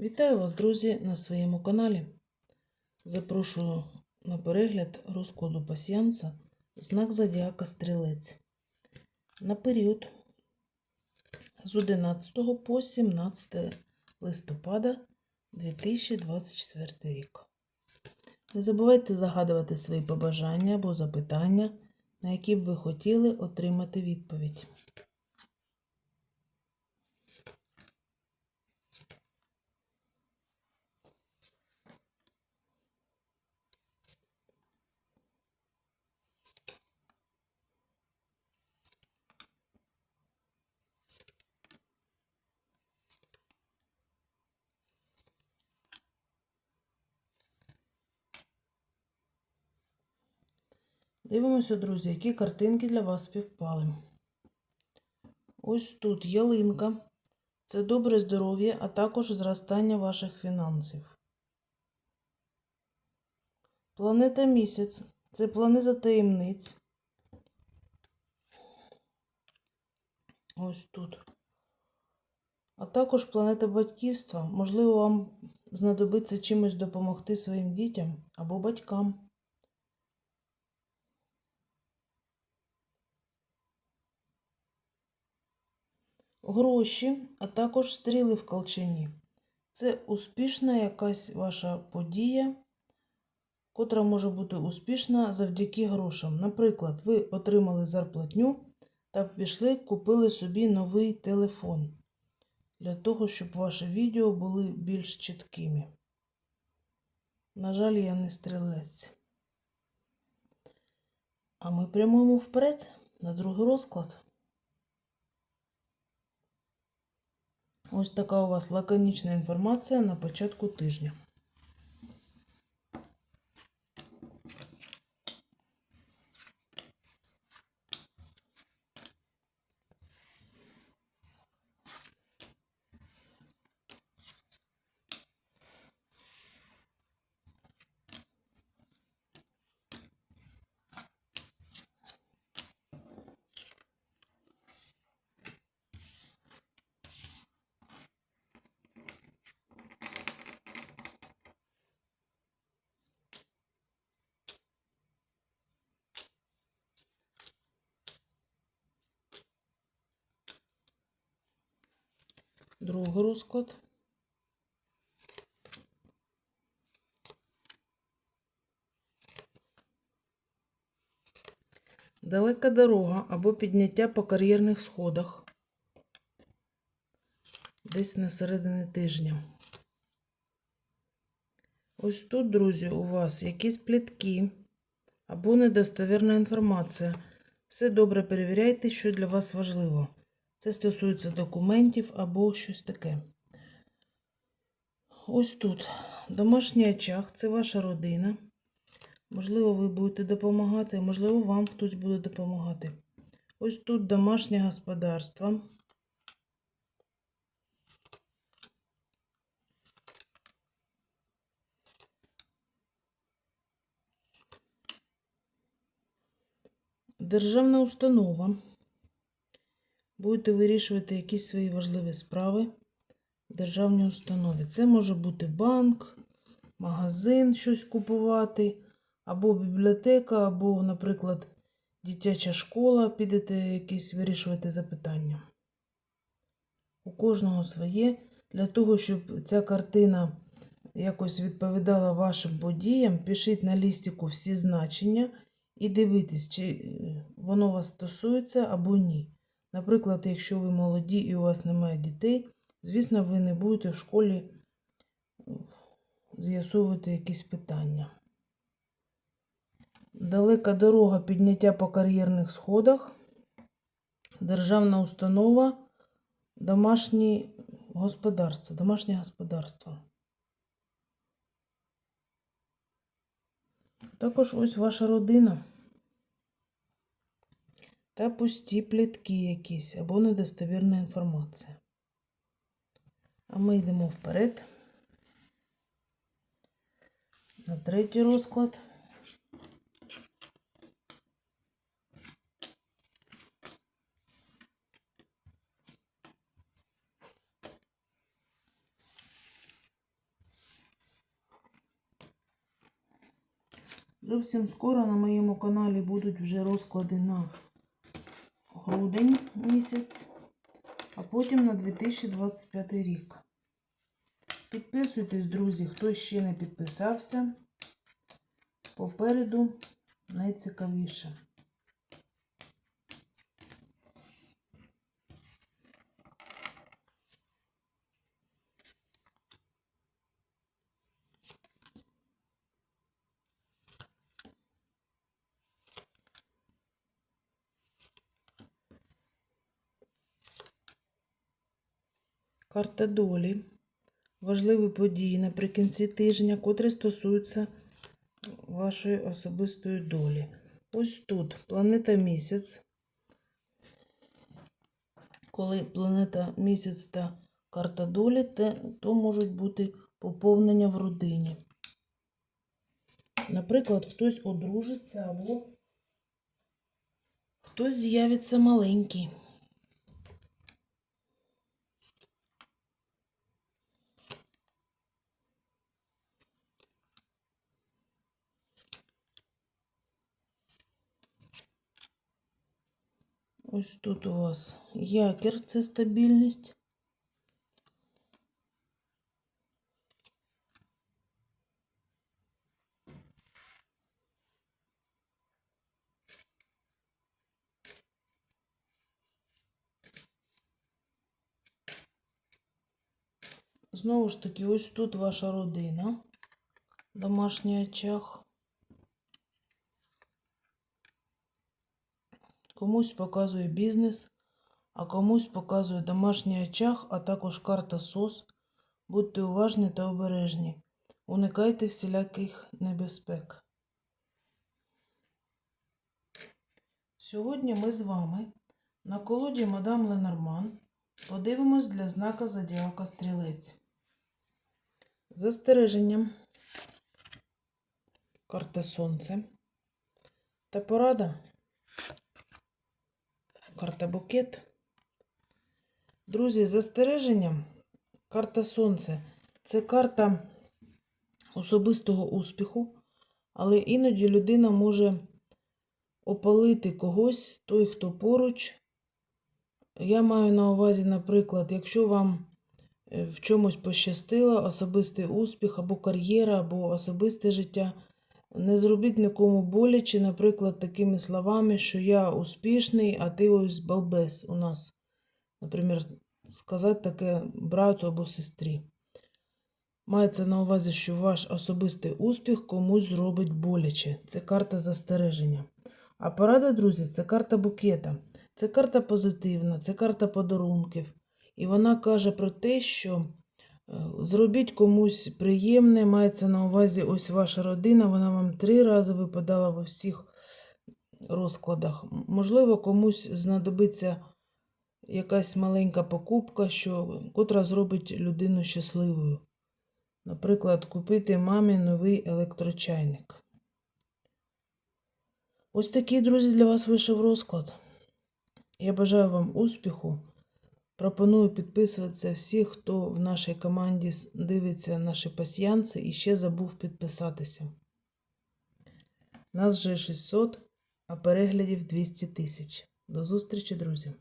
Вітаю вас, друзі, на своєму каналі. Запрошую на перегляд розкладу пасіянса знак Зодіака Стрілець на період з 11 по 17 листопада 2024 рік. Не забувайте загадувати свої побажання або запитання, на які б ви хотіли отримати відповідь. Дивимося, друзі, які картинки для вас співпали. Ось тут ялинка. Це добре здоров'я, а також зростання ваших фінансів. Планета місяць це планета таємниць. Ось тут. А також планета батьківства. Можливо, вам знадобиться чимось допомогти своїм дітям або батькам. Гроші, а також стріли в колчані. Це успішна якась ваша подія, котра може бути успішна завдяки грошам. Наприклад, ви отримали зарплатню та пішли, купили собі новий телефон для того, щоб ваші відео були більш чіткими. На жаль, я не стрілець. А ми прямуємо вперед на другий розклад. Ось така у вас лаконічна інформація на початку тижня. Другий розклад. Далека дорога або підняття по кар'єрних сходах. Десь на середині тижня. Ось тут, друзі, у вас якісь плітки або недостовірна інформація. Все добре перевіряйте, що для вас важливо. Це стосується документів або щось таке. Ось тут домашній очаг це ваша родина. Можливо, ви будете допомагати, можливо, вам хтось буде допомагати. Ось тут домашнє господарство. Державна установа. Будете вирішувати якісь свої важливі справи в державній установі. Це може бути банк, магазин, щось купувати, або бібліотека, або, наприклад, дитяча школа, підете якісь вирішувати запитання. У кожного своє. Для того, щоб ця картина якось відповідала вашим подіям, пишіть на лістику всі значення і дивитесь, чи воно вас стосується або ні. Наприклад, якщо ви молоді і у вас немає дітей, звісно, ви не будете в школі з'ясовувати якісь питання. Далека дорога підняття по кар'єрних сходах, державна установа, домашнє господарство, домашнє господарство. Також ось ваша родина та пусті плітки якісь або недостовірна інформація. А ми йдемо вперед. На третій розклад. Зовсім скоро на моєму каналі будуть вже розклади на грудень місяць, а потім на 2025 рік. Підписуйтесь, друзі, хто ще не підписався. Попереду найцікавіше. Карта долі. Важливі події наприкінці тижня, котрі стосуються вашої особистої долі. Ось тут планета місяць. Коли планета місяць та карта долі, то можуть бути поповнення в родині. Наприклад, хтось одружиться або хтось з'явиться маленький. Ось тут у вас якір це стабільність. Знову ж таки, ось тут ваша родина, домашній очаг. Комусь показує бізнес, а комусь показує домашній очаг, а також карта СОС. Будьте уважні та обережні. Уникайте всіляких небезпек. Сьогодні ми з вами на колоді Мадам Ленорман подивимось для знака Зодіака Стрілець. Застереженням. Карта Сонце. Та порада. Карта букет. Друзі, застереженням. Карта Сонце. Це карта особистого успіху, але іноді людина може опалити когось, той, хто поруч. Я маю на увазі, наприклад, якщо вам е, в чомусь пощастило, особистий успіх або кар'єра, або особисте життя. Не зробіть нікому боляче, наприклад, такими словами, що я успішний, а ти ось балбес у нас. Наприклад, сказати таке брату або сестрі. Мається на увазі, що ваш особистий успіх комусь зробить боляче. Це карта застереження. А порада, друзі, це карта букета. Це карта позитивна, це карта подарунків. І вона каже про те, що зробіть комусь приємне, мається на увазі ось ваша родина, вона вам три рази випадала в усіх розкладах. Можливо, комусь знадобиться якась маленька покупка, що, котра зробить людину щасливою. Наприклад, купити мамі новий електрочайник. Ось такий, друзі, для вас вийшов розклад. Я бажаю вам успіху. Пропоную підписуватися всі, хто в нашій команді дивиться наші пасьянси і ще забув підписатися. Нас вже 600, а переглядів 200 тисяч. До зустрічі, друзі!